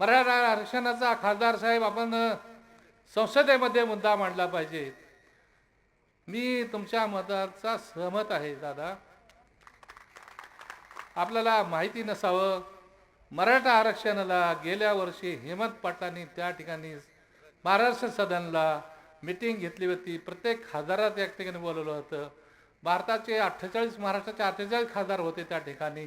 मराठा आरक्षणाचा खासदार साहेब आपण संसदेमध्ये मुद्दा मांडला पाहिजे. मी तुमच्या मताचा सहमत आहे दादा. आपल्याला माहिती नसावं मराठा आरक्षणाला गेल्या वर्षी हेमंत पाटलांनी त्या ठिकाणी महाराष्ट्र सदनला मिटिंग घेतली होती. प्रत्येक खासदारात एक ठिकाणी बोलवलं होतं. भारताचे अठ्ठेचाळीस महाराष्ट्राचे अठ्ठेचाळीस खासदार होते त्या ठिकाणी.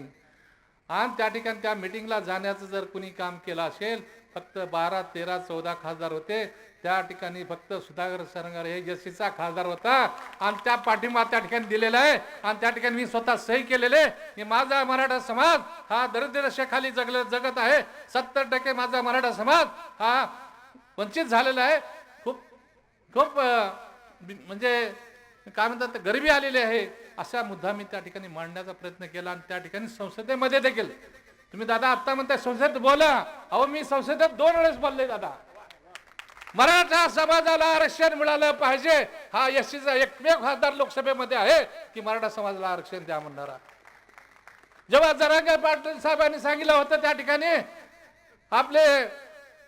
आणि त्या ठिकाणी त्या मिटिंगला जाण्याचं जर कुणी काम केलं असेल फक्त बारा तेरा चौदा खासदार होते. त्या ठिकाणी फक्त सुधाकर सरंगर हे यशीचा खासदार होता. आणि त्या पाठिंबा त्या ठिकाणी दिलेला आहे. आणि त्या ठिकाणी मी स्वतः सही केलेले की माझा मराठा समाज हा दरिद्ररेषेखाली जगल जगत आहे. सत्तर टक्के माझा मराठा समाज हा वंचित झालेला आहे. खूप खूप म्हणजे काय म्हणतात गरिबी आलेली आहे. असा मुद्दा मी त्या ठिकाणी मांडण्याचा प्रयत्न केला आणि त्या ठिकाणी संसदेमध्ये देखील. तुम्ही दादा आत्ता म्हणताय संसदेत बोला. अहो मी संसदेत दोन वेळेस बोलले दादा. मराठा समाजाला आरक्षण मिळालं पाहिजे. हा एससीचा एकमेव खासदार लोकसभेमध्ये आहे की मराठा समाजाला आरक्षण द्या म्हणणारा. जेव्हा जरांगे पाटील साहेबांनी सांगितलं होतं त्या ठिकाणी आपले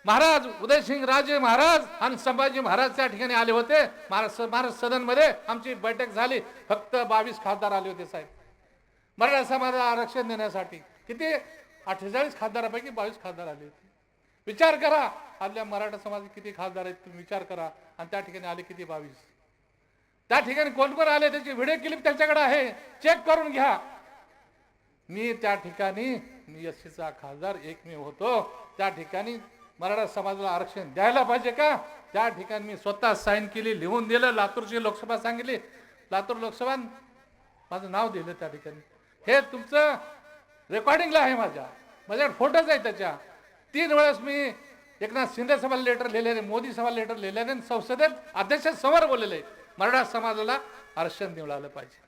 महाराज उदयसिंग राजे महाराज आणि संभाजी महाराज त्या ठिकाणी आले होते. महाराज महाराज सदनमध्ये आमची बैठक झाली. फक्त बावीस खासदार आले होते साहेब. मराठा समाजाला आरक्षण देण्यासाठी किती? अठ्ठेचाळीस खासदारापैकी बावीस खासदार आले होते. विचार करा. आपल्या मराठा समाजात किती खासदार आहेत तुम्ही विचार करा. आणि त्या ठिकाणी आले किती बावीस? त्या ठिकाणी कोण कोण आले त्याची व्हिडिओ क्लिप त्याच्याकडे आहे. चेक करून घ्या. मी त्या ठिकाणी मी एससीचा खासदार एकमेव होतो. त्या ठिकाणी मराठा समाजाला आरक्षण द्यायला पाहिजे का? त्या ठिकाणी मी स्वतः साईन केली लिहून दिलं लातूरची लोकसभा सांगितली. लातूर लोकसभा माझं नाव दिलं त्या ठिकाणी. हे तुमचं रेकॉर्डिंगला आहे माझ्या. माझ्याकडे फोटोच आहे त्याच्या. तीन वेळेस मी एकनाथ शिंदे सभा लेटर लिहिलेले मोदी सभा लेटर लिहिलेले आणि संसदेत अध्यक्ष समोर बोललेले. मराठा समाजाला आरक्षण मिळालं पाहिजे.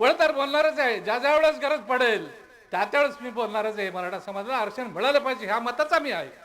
पुढे तर बोलणारच आहे. ज्या ज्या वेळेस गरज पडेल त्यावेळेस मी बोलणारच आहे मराठा समाजाला आरक्षण मिळालं पाहिजे ह्या मताचा मी आहे.